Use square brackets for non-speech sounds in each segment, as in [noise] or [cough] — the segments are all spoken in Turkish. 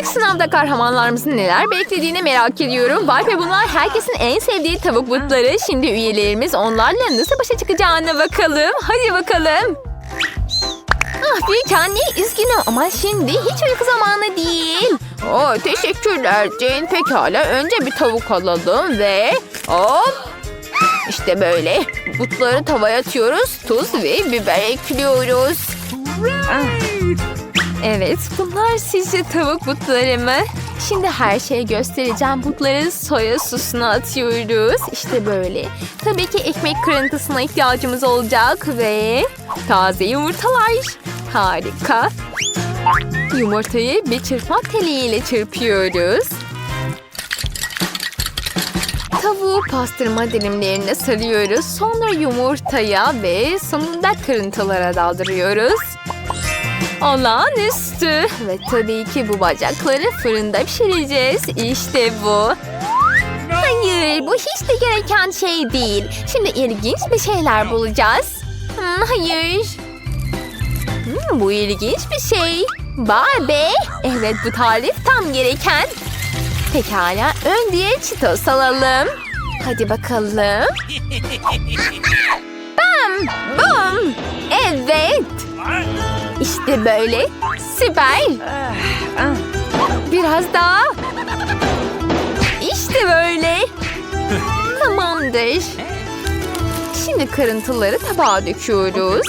İlk sınavda kahramanlarımızın neler beklediğini merak ediyorum. Vay be bunlar herkesin en sevdiği tavuk butları. Şimdi üyelerimiz onlarla nasıl başa çıkacağına bakalım. Hadi bakalım. Ah büyük anne üzgünüm ama şimdi hiç uyku zamanı değil. Oo, teşekkürler Jane. Pekala önce bir tavuk alalım ve hop. İşte böyle. Butları tavaya atıyoruz. Tuz ve biber ekliyoruz. Evet, bunlar sizce tavuk butları mı? Şimdi her şeyi göstereceğim. Butları soya sosuna atıyoruz. İşte böyle. Tabii ki ekmek kırıntısına ihtiyacımız olacak ve taze yumurtalar. Harika. Yumurtayı bir çırpma teliyle çırpıyoruz. Tavuğu pastırma dilimlerine sarıyoruz. Sonra yumurtaya ve sonunda kırıntılara daldırıyoruz. Olağanüstü. Ve tabii ki bu bacakları fırında pişireceğiz. İşte bu. Hayır, bu hiç de gereken şey değil. Şimdi ilginç bir şeyler bulacağız. Hmm, hayır. Hmm, bu ilginç bir şey. Barbie. Evet, bu tarif tam gereken. Pekala, ön diye çitos alalım. Hadi bakalım. [laughs] Bam! Bum! Evet. İşte böyle. Süper. Biraz daha. İşte böyle. Tamamdır. Şimdi kırıntıları tabağa döküyoruz.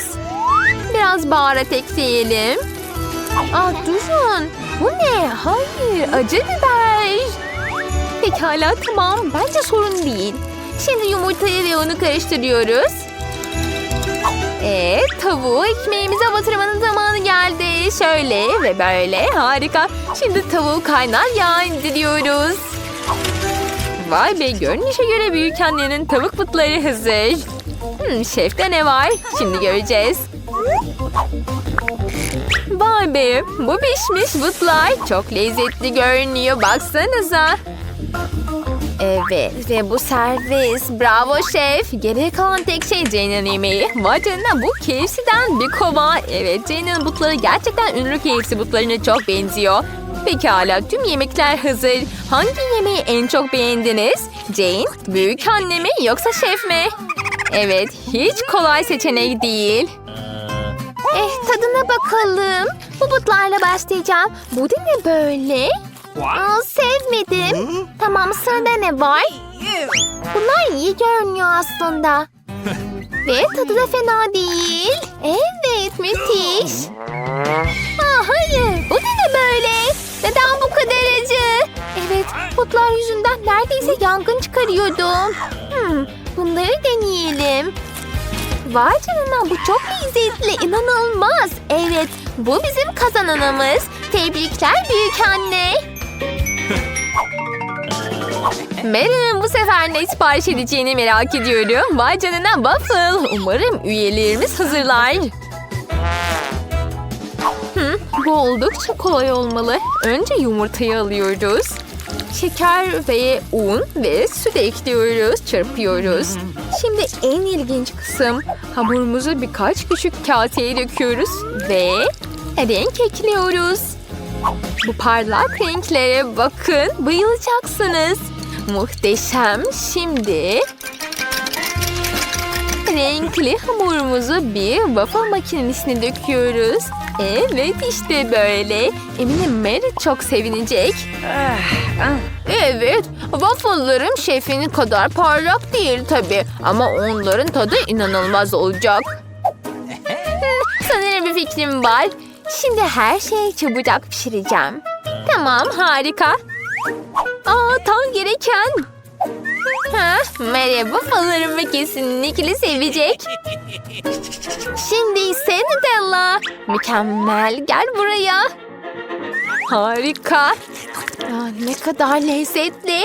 Biraz baharat ekleyelim. Aa durun. Bu ne? Hayır, acı biber. Pekala tamam. Bence sorun değil. Şimdi yumurtayı ve unu karıştırıyoruz. Evet, tavuğu ekmeğimize batırmanın zamanı geldi. Şöyle ve böyle. Harika. Şimdi tavuğu kaynar yağ indiriyoruz. Vay be, görünüşe göre büyük annenin tavuk butları hazır. Hmm, şefte ne var? Şimdi göreceğiz. Vay be, bu pişmiş butlar. Çok lezzetli görünüyor. Baksanıza. Evet ve bu servis. Bravo şef. Geriye kalan tek şey Jane'in yemeği. Vay canına bu KFC'den bir kova. Evet Jane'in butları gerçekten ünlü KFC butlarına çok benziyor. Pekala tüm yemekler hazır. Hangi yemeği en çok beğendiniz? Jane, büyük anne mi yoksa şef mi? Evet hiç kolay seçenek değil. Eh tadına bakalım. Bu butlarla başlayacağım. Bu da ne böyle? Aa, sevmedim. Tamam sırada ne var? Bunlar iyi görünüyor aslında. [laughs] Ve tadı da fena değil. Evet müthiş. Aa, hayır bu ne böyle? Neden bu kadar acı? Evet butlar yüzünden neredeyse yangın çıkarıyordum. Hmm, bunları deneyelim. Vay canına bu çok lezzetli inanılmaz. Evet bu bizim kazananımız. Tebrikler büyük anne. Marilyn bu sefer ne sipariş edeceğini merak ediyorum. Vay canına waffle. Umarım üyelerimiz hazırlar. Hı, bu oldukça kolay olmalı. Önce yumurtayı alıyoruz. Şeker ve un ve süt ekliyoruz, çırpıyoruz. Şimdi en ilginç kısım hamurumuzu birkaç küçük kaseye döküyoruz ve renk ekliyoruz. Bu parlak renklere bakın, bayılacaksınız. Muhteşem. Şimdi renkli hamurumuzu bir waffle makinesine döküyoruz. Evet işte böyle. Eminim Mary çok sevinecek. Evet, waffle'larım şefinin kadar parlak değil tabii. Ama onların tadı inanılmaz olacak. [laughs] Sanırım bir fikrim var. Şimdi her şeyi çabucak pişireceğim. Tamam, harika. Aa, tam gereken. Ha, merhaba falarımı kesinlikle sevecek. Şimdi ise Nutella. Mükemmel, gel buraya. Harika. Aa, ne kadar lezzetli.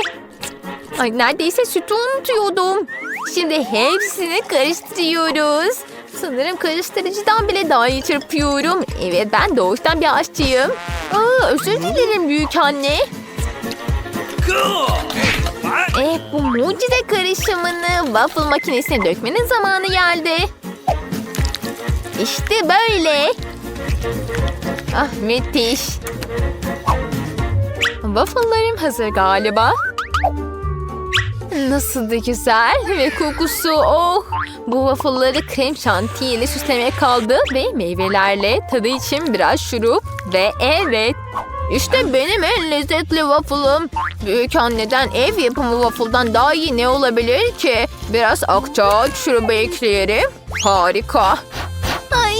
Ay neredeyse sütü unutuyordum. Şimdi hepsini karıştırıyoruz. Sanırım karıştırıcıdan bile daha iyi çırpıyorum. Evet ben doğuştan bir aşçıyım. Aa, özür dilerim büyük anne. Eh bu mucize karışımını waffle makinesine dökmenin zamanı geldi. İşte böyle. Ah müthiş. Waffle'larım hazır galiba. Nasıl da güzel ve kokusu oh. Bu waffle'ları krem şantiye ile süslemek kaldı ve meyvelerle tadı için biraz şurup ve evet. İşte benim en lezzetli waffle'ım. Büyük anneden ev yapımı waffle'dan daha iyi ne olabilir ki? Biraz akçaağaç şurubu ekleyelim. Harika. Ay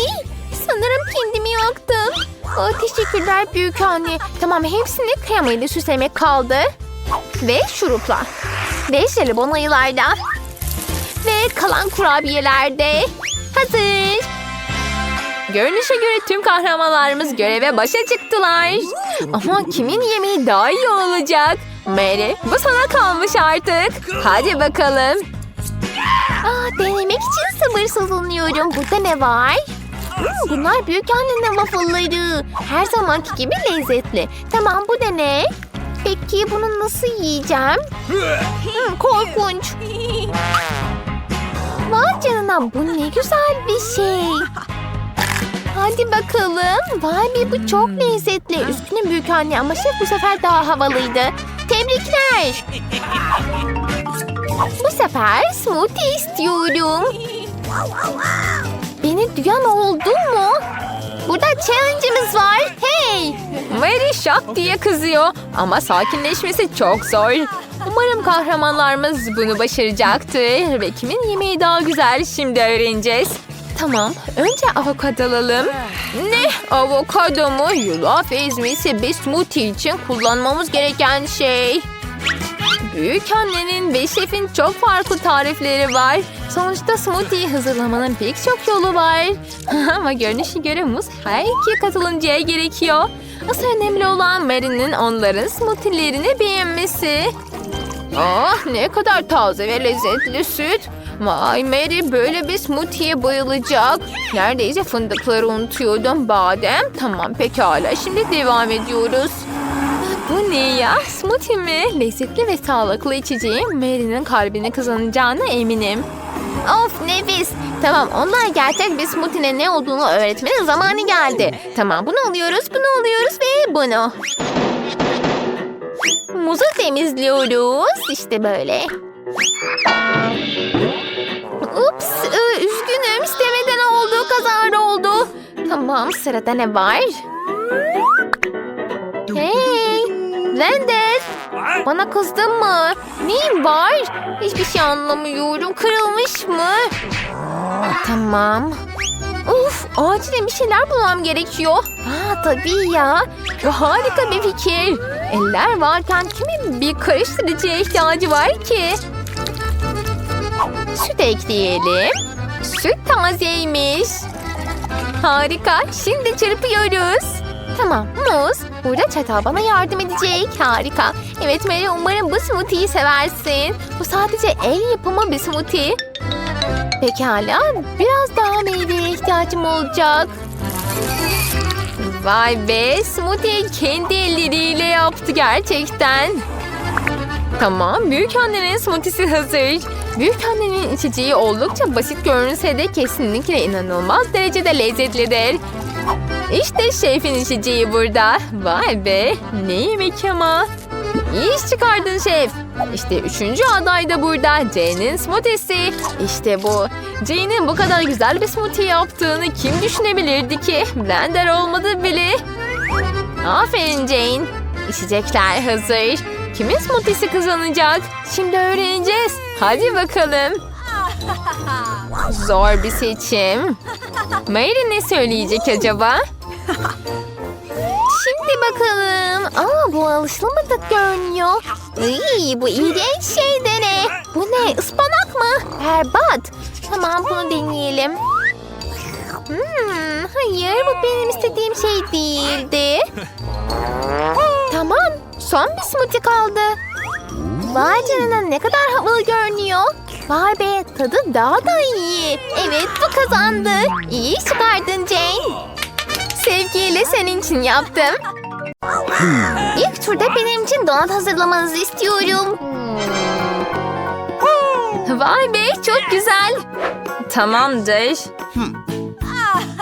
sanırım kendimi yaktım. Aa, teşekkürler büyük anne. Tamam hepsini kremayla süslemek kaldı. Ve şurupla. Ve jelibon ayılarda. Ve kalan kurabiyelerde. Hazır. Görünüşe göre tüm kahramanlarımız göreve başa çıktılar. Ama kimin yemeği daha iyi olacak? Mary bu sana kalmış artık. Hadi bakalım. Aa, denemek için sabırsızlanıyorum. Burada ne var? Hmm, bunlar büyük annenin waffle'ları. Her zamanki gibi lezzetli. Tamam bu da ne? Peki bunu nasıl yiyeceğim? Hmm, korkunç. Vay canına bu ne güzel bir şey. Hadi bakalım. Vay be bu çok lezzetli. Üzgünüm büyük anne ama şef bu sefer daha havalıydı. Tebrikler. Bu sefer smoothie istiyorum. Beni duyan oldu mu? Burada challenge'ımız var. Hey! Mary şak diye kızıyor ama sakinleşmesi çok zor. Umarım kahramanlarımız bunu başaracaktır ve kimin yemeği daha güzel şimdi öğreneceğiz. Tamam, önce avokado alalım. Ne? Avokado mu? Yulaf ezmesi bir smoothie için kullanmamız gereken şey. Büyük annenin ve şefin çok farklı tarifleri var. Sonuçta smoothie hazırlamanın pek çok yolu var. [laughs] Ama görünüşe göre muz her iki katılımcıya gerekiyor. Asıl önemli olan Mary'nin onların smoothie'lerini beğenmesi. Ah ne kadar taze ve lezzetli süt. Vay Mary böyle bir smoothie'ye bayılacak. Neredeyse fındıkları unutuyordum. Badem. Tamam pekala şimdi devam ediyoruz. Bu ne ya? Smoothie mi? Lezzetli ve sağlıklı içeceğim Mary'nin kalbini kazanacağına eminim. Of nefis. Tamam onlar gerçek bir smoothie'nin ne olduğunu öğretmenin zamanı geldi. Tamam bunu alıyoruz, bunu alıyoruz ve bunu. Muzu temizliyoruz. İşte böyle. Tamam, sırada ne var? Hey, Blender. Bana kızdın mı? Neyin var? Hiçbir şey anlamıyorum. Kırılmış mı? Tamam. Uf, acilen bir şeyler bulmam gerekiyor. Ha tabii ya. Harika bir fikir. Eller varken kimin bir karıştırıcıya ihtiyacı var ki? Süt ekleyelim. Süt tazeymiş. Harika. Şimdi çırpıyoruz. Tamam muz. Burada çatal bana yardım edecek. Harika. Evet Mary umarım bu smoothie'yi seversin. Bu sadece el yapımı bir smoothie. Pekala. Biraz daha meyveye ihtiyacım olacak. Vay be. Smoothie kendi elleriyle yaptı gerçekten. Tamam, büyük annenin smoothie'si hazır. Büyük annenin içeceği oldukça basit görünse de kesinlikle inanılmaz derecede lezzetlidir. İşte şefin içeceği burada. Vay be, ne yemek ama. İyi iş çıkardın şef. İşte üçüncü aday da burada. Jane'in smoothiesi. İşte bu. Jane'in bu kadar güzel bir smoothie yaptığını kim düşünebilirdi ki? Blender olmadı bile. Aferin Jane. İçecekler hazır. Kimin smoothie'si kazanacak? Şimdi öğreneceğiz. Hadi bakalım. Zor bir seçim. Mary ne söyleyecek acaba? Şimdi bakalım. Aa bu alışılmadık görünüyor. Iy, bu iğrenç şey de? Bu ne? Ispanak mı? Berbat. Tamam bunu deneyelim. Hmm, hayır bu benim istediğim şey değildi. Tamam son bir smoothie kaldı. Vay canına ne kadar havalı görünüyor. Vay be tadı daha da iyi. Evet bu kazandı. İyi iş çıkardın Jane. Sevgiyle senin için yaptım. İlk turda benim için donat hazırlamanızı istiyorum. Vay be çok güzel. Tamamdır.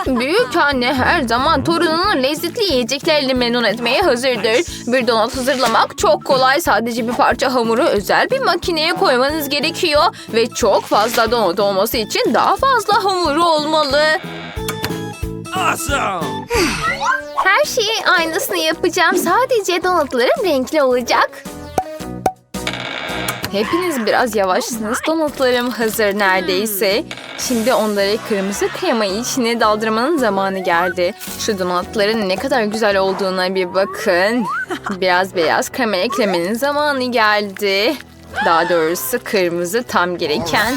Büyük anne her zaman torununun lezzetli yiyeceklerle memnun etmeye hazırdır. Bir donat hazırlamak çok kolay. Sadece bir parça hamuru özel bir makineye koymanız gerekiyor. Ve çok fazla donat olması için daha fazla hamuru olmalı. Awesome! Her şeyi aynısını yapacağım. Sadece donatlarım renkli olacak. Hepiniz biraz yavaşsınız. Donatlarım hazır neredeyse. Şimdi onları kırmızı kremayı içine daldırmanın zamanı geldi. Şu donatların ne kadar güzel olduğuna bir bakın. [laughs] Biraz beyaz krema eklemenin zamanı geldi. Daha doğrusu kırmızı tam gereken.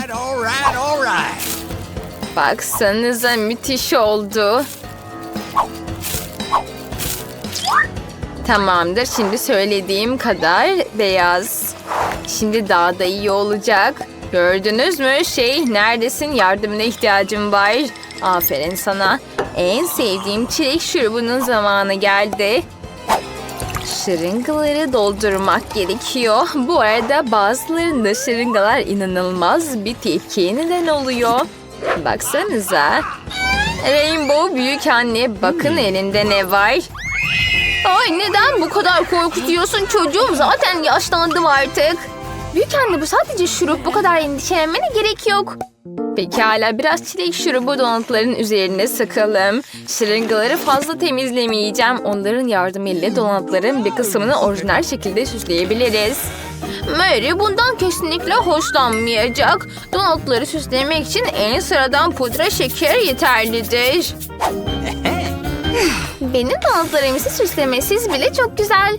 Baksanıza müthiş oldu. Tamamdır. Şimdi söylediğim kadar beyaz. Şimdi daha da iyi olacak. Gördünüz mü? Şey neredesin? Yardımına ihtiyacım var. Aferin sana. En sevdiğim çilek şurubunun zamanı geldi. Şırıngaları doldurmak gerekiyor. Bu arada bazılarında şırıngalar inanılmaz bir tepkiye neden oluyor. Baksanıza. Rainbow büyük anne bakın elinde ne var. Ay neden bu kadar korkutuyorsun çocuğum? Zaten yaşlandım artık. Büyük anne bu sadece şurup. Bu kadar endişelenmene gerek yok. Pekala biraz çilek şurubu donatların üzerine sıkalım. Şırıngaları fazla temizlemeyeceğim. Onların yardımıyla donatların bir kısmını orijinal şekilde süsleyebiliriz. Mary bundan kesinlikle hoşlanmayacak. Donatları süslemek için en sıradan pudra şeker yeterlidir. [laughs] Benim donatlarım ise süslemesiz bile çok güzel.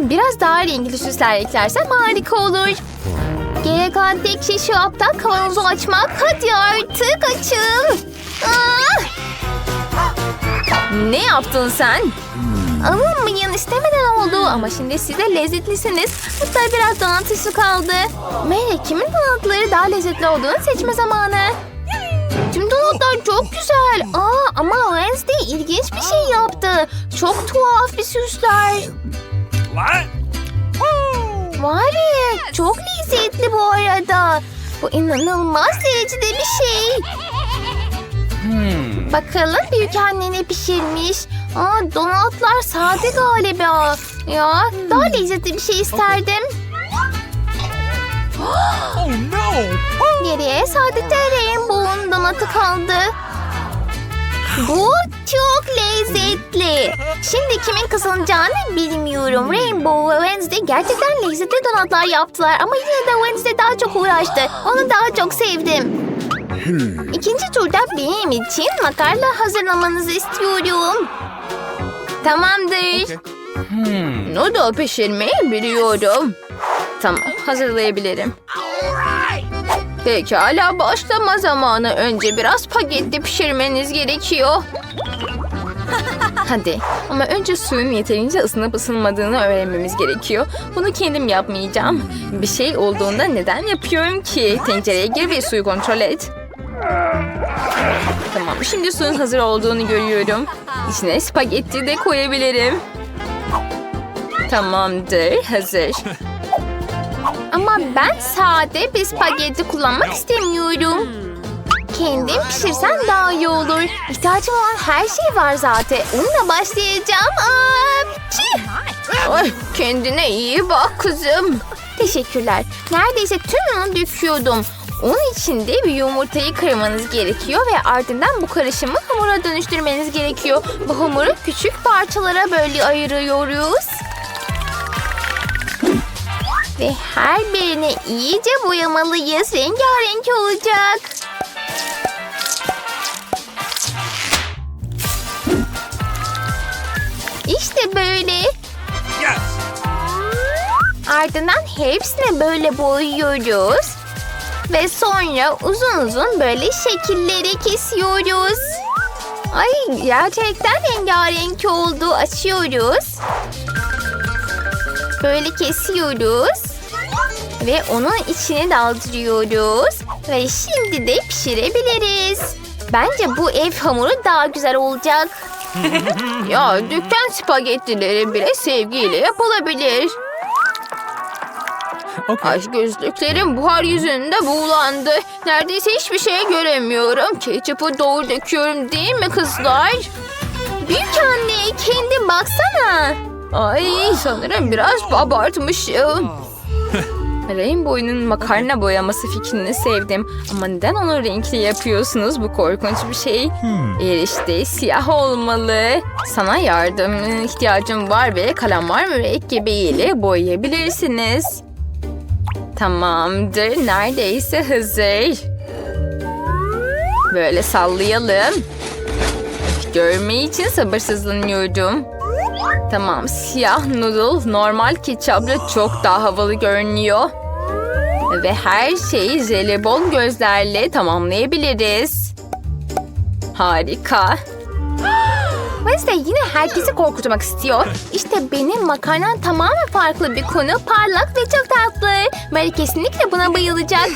Biraz daha renkli süsler eklersem harika olur. Gerek kalan tek şey şu aptal kavanozu açmak. Hadi artık açıl. Aa! Ne yaptın sen? Alınmayın istemeden oldu ama şimdi siz de lezzetlisiniz. Hatta biraz donatüsü kaldı. Mary kimin donatları daha lezzetli olduğunu seçme zamanı. Tüm donatlar çok güzel. Aa, ama Wednesday ilginç bir şey yaptı. Çok tuhaf bir süsler. Var ya, çok lezzetli bu arada. Bu inanılmaz derecede bir şey. Bakalım büyük anne ne pişirmiş. Aa, donatlar sade galiba. Ya daha lezzetli bir şey isterdim. Oh no! Geriye sadece Rainbow'un donatı kaldı. Bu çok lezzetli. Şimdi kimin kazanacağını bilmiyorum. Rainbow ve Wednesday gerçekten lezzetli donatlar yaptılar. Ama yine de Wednesday daha çok uğraştı. Onu daha çok sevdim. İkinci turda benim için makarna hazırlamanızı istiyorum. Tamamdır. Noodle pişirmeyi biliyorum. Tamam hazırlayabilirim. Pekala başlama zamanı. Önce biraz spagetti pişirmeniz gerekiyor. Hadi ama önce suyun yeterince ısınıp ısınmadığını öğrenmemiz gerekiyor. Bunu kendim yapmayacağım. Bir şey olduğunda neden yapıyorum ki? Tencereye gir ve suyu kontrol et. Tamam şimdi suyun hazır olduğunu görüyorum. İçine spagetti de koyabilirim. Tamamdır hazır. Ama ben sade bir spagetti kullanmak istemiyorum. Kendim pişirsen daha iyi olur. İhtiyacım olan her şey var zaten. Onunla başlayacağım. Apçı. Ay, kendine iyi bak kızım. Teşekkürler. Neredeyse tümünü döküyordum. Onun için de bir yumurtayı kırmanız gerekiyor ve ardından bu karışımı hamura dönüştürmeniz gerekiyor. Bu hamuru küçük parçalara böyle ayırıyoruz. Ve her birini iyice boyamalıyız. Rengarenk olacak. Böyle. Yes! Ardından hepsini böyle boyuyoruz. Ve sonra uzun uzun böyle şekilleri kesiyoruz. Ay gerçekten rengarenk oldu. Açıyoruz. Böyle kesiyoruz. Ve onun içine daldırıyoruz. Ve şimdi de pişirebiliriz. Bence bu ev hamuru daha güzel olacak. [laughs] ya dükkan spagettileri bile sevgiyle yapılabilir. Okay. Ay gözlüklerim buhar yüzünde buğulandı. Neredeyse hiçbir şey göremiyorum. Ketçapı doğru döküyorum değil mi kızlar? Büyük anne kendin baksana. Ay sanırım biraz abartmışım. Rainbow'un makarna boyaması fikrini sevdim. Ama neden onu renkli yapıyorsunuz? Bu korkunç bir şey. Eğer işte siyah olmalı. Sana yardım ihtiyacım var ve kalamar mürekkebiyle boyayabilirsiniz. Tamamdır. Neredeyse hazır. Böyle sallayalım. Görmeyi için sabırsızlanıyorum. Tamam, siyah noodle normal ketçapla çok daha havalı görünüyor. Ve her şeyi jelibon gözlerle tamamlayabiliriz. Harika. Wednesday yine herkesi korkutmak istiyor. İşte benim makarnam tamamen farklı bir konu. Parlak ve çok tatlı. Mary kesinlikle buna bayılacak.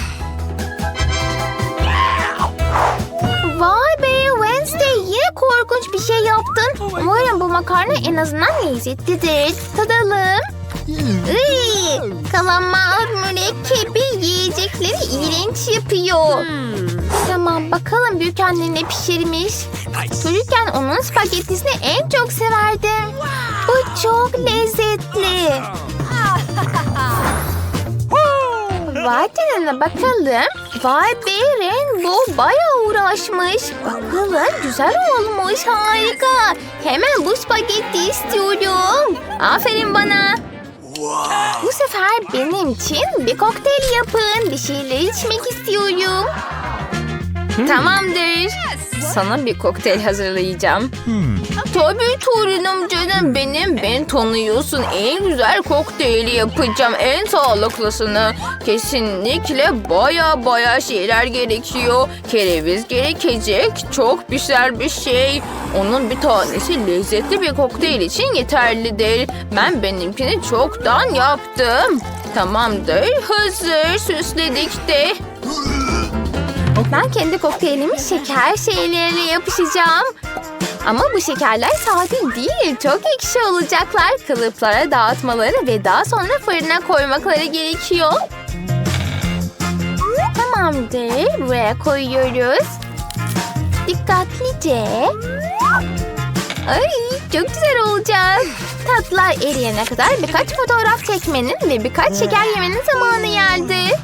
Korkunç bir şey yaptın. Umarım bu makarna en azından lezzetlidir. Tadalım. Iy, kalamar mürekkebi yiyecekleri iğrenç yapıyor. Tamam bakalım büyük anne ne pişirmiş. Çocukken onun spagettisini en çok severdim. Bu çok lezzetli. [laughs] Vay canına bakalım. Vay be Rainbow bayağı uğraşmış. Bakalım güzel olmuş harika. Hemen bu spagetti istiyorum. Aferin bana. Bu sefer benim için bir kokteyl yapın. Bir şeyler içmek istiyorum. Tamamdır. Sana bir kokteyl hazırlayacağım. Tabii torunum canım benim. Ben tanıyorsun. En güzel kokteyli yapacağım. En sağlıklısını. Kesinlikle baya baya şeyler gerekiyor. Kereviz gerekecek. Çok güzel bir şey. Onun bir tanesi lezzetli bir kokteyl için yeterlidir. Ben benimkini çoktan yaptım. Tamamdır. Hazır. Süsledik de. Ben kendi kokteylimi şeker şeylerle yapışacağım. Ama bu şekerler sade değil. Çok ekşi olacaklar. Kalıplara dağıtmaları ve daha sonra fırına koymakları gerekiyor. Tamamdır. Buraya koyuyoruz. Dikkatlice. Ay çok güzel olacak. Tatlar eriyene kadar birkaç fotoğraf çekmenin ve birkaç şeker yemenin zamanı geldi.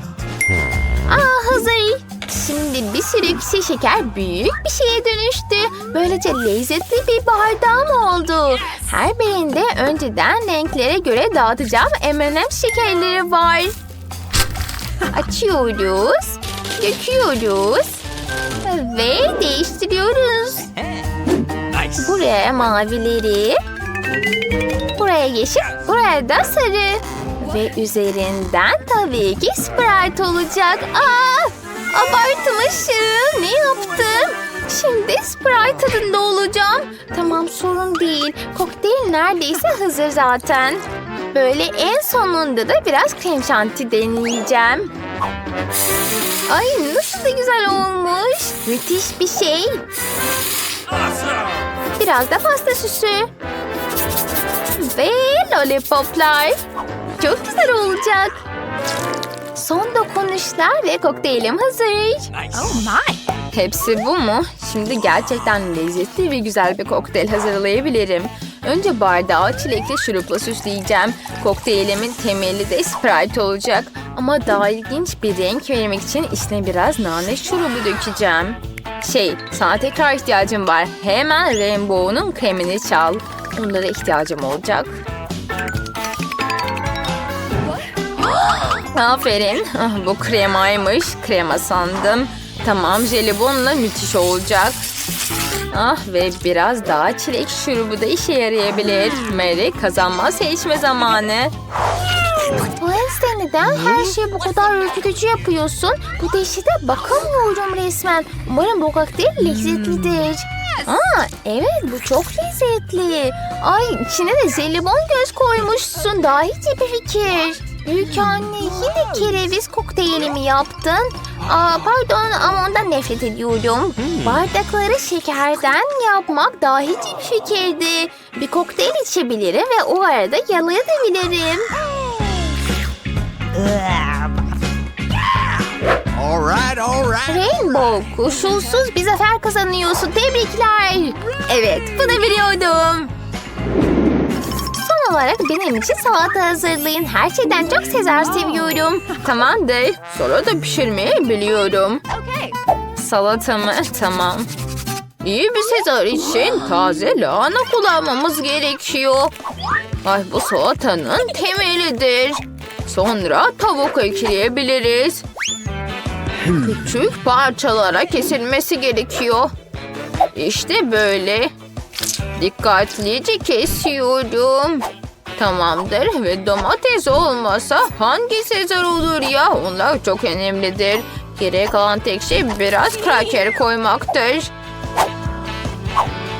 Aa hazır. Şimdi bir sürü kişi şeker büyük bir şeye dönüştü. Böylece lezzetli bir bardağım oldu. Her birinde önceden renklere göre dağıtacağım M&M şekerleri var. Açıyoruz. Döküyoruz. Ve değiştiriyoruz. Buraya mavileri. Buraya yeşil, buraya da sarı. Ve üzerinden tabii ki Sprite olacak. Aa, abartmışım. Ne yaptım? Şimdi Sprite tadında olacağım. Tamam sorun değil. Kokteyl neredeyse hazır zaten. Böyle en sonunda da biraz krem şanti deneyeceğim. Ay nasıl da güzel olmuş. Müthiş bir şey. Biraz da pasta süsü. Ve lollipoplar. Çok güzel olacak. Son dokunuşlar ve kokteylim hazır. Nice. Oh my. Hepsi bu mu? Şimdi gerçekten lezzetli ve güzel bir kokteyl hazırlayabilirim. Önce bardağı çilekli şurupla süsleyeceğim. Kokteylimin temeli de Sprite olacak. Ama daha ilginç bir renk vermek için içine biraz nane şurubu dökeceğim. Şey, sana tekrar ihtiyacım var. Hemen Rainbow'un kremini çal. Onlara ihtiyacım olacak. Aferin. Ah, bu kremaymış. Krema sandım. Tamam jelibonla müthiş olacak. Ah ve biraz daha çilek şurubu da işe yarayabilir. Mary kazanma seçme zamanı. Wednesday neden her şeyi bu kadar ürkütücü yapıyorsun? Bu dehşete bakamıyorum resmen. Umarım bu kokteyl lezzetlidir. Aa, evet bu çok lezzetli. Ay içine de jelibon göz koymuşsun. Daha hiç bir fikir. Büyük anne yine kereviz kokteylimi yaptın. Aa, pardon ama ondan nefret ediyorum. Bardakları şekerden yapmak daha hiç bir fikirdi. Bir kokteyl içebilirim ve o arada yalayabilirim. All right, all right. Rainbow koşulsuz bir zafer kazanıyorsun. Tebrikler. Evet bunu biliyordum. Olarak benim için salata hazırlayın. Her şeyden çok Sezar seviyorum. Tamamdır. Salata pişirmeyi biliyorum. Salata mı? Tamam. İyi bir Sezar için taze lahana kullanmamız gerekiyor. Ay bu salatanın temelidir. Sonra tavuk ekleyebiliriz. Küçük parçalara kesilmesi gerekiyor. İşte böyle. Dikkatlice kesiyorum. Tamamdır ve domates olmasa hangi sezar olur ya? Onlar çok önemlidir. Geriye kalan tek şey biraz kraker koymaktır.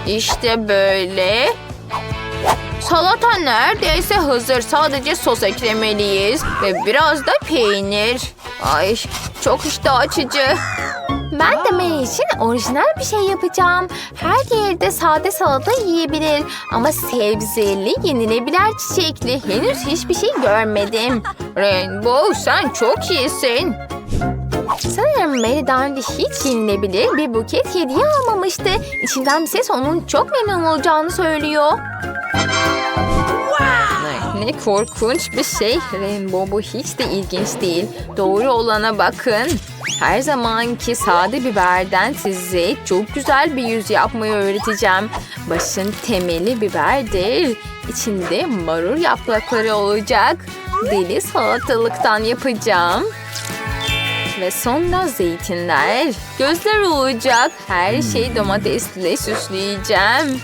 İşte böyle. Salata neredeyse hazır. Sadece sos eklemeliyiz. Ve biraz da peynir. Ay çok iştah açıcı. Ben de Mary için orijinal bir şey yapacağım. Her yerde sade salata yiyebilir. Ama sebzeli, yenilebilir çiçekli. Henüz hiçbir şey görmedim. [laughs] Rainbow sen çok iyisin. Sanırım Mary daha önce hiç yenilebilir bir buket hediye almamıştı. İçinden bir ses onun çok memnun olacağını söylüyor. Ne korkunç bir şey. Rainbow bu hiç de ilginç değil. Doğru olana bakın. Her zamanki sade biberden size çok güzel bir yüz yapmayı öğreteceğim. Başın temeli biberdir. İçinde marul yaprakları olacak. Deli salatalıktan yapacağım. Ve sonra zeytinler. Gözler olacak. Her şeyi domatesle süsleyeceğim.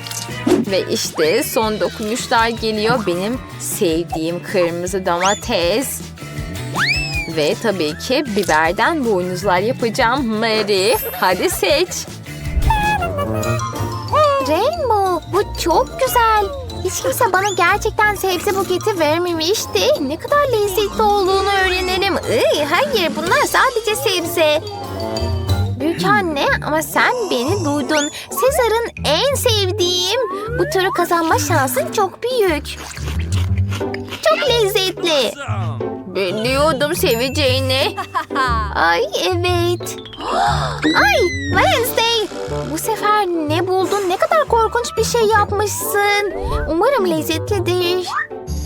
Ve işte son dokunuşlar geliyor. Benim sevdiğim kırmızı domates. Ve tabii ki biberden boynuzlar yapacağım. Mary, hadi seç. Rainbow, bu çok güzel. Hiç kimse bana gerçekten sebze buketi vermemişti. Ne kadar lezzetli olduğunu öğrenelim. Iy, hayır, bunlar sadece sebze. Büyük anne ama sen beni duydun. Sezar'ın en sevdiğim. Bu turu kazanma şansın çok büyük. Çok lezzetli. Biliyordum seveceğini. [laughs] Ay evet. Ay Wednesday. Bu sefer ne buldun? Ne kadar korkunç bir şey yapmışsın. Umarım lezzetlidir.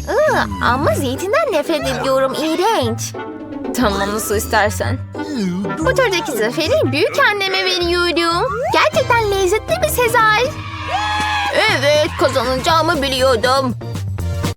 Iı, ama zeytinden nefret ediyorum. İğrenç. Tamam nasıl istersen. Bu turdaki zaferi büyük anneme veriyorum. Gerçekten lezzetli bir Sezar. Evet kazanacağımı biliyordum.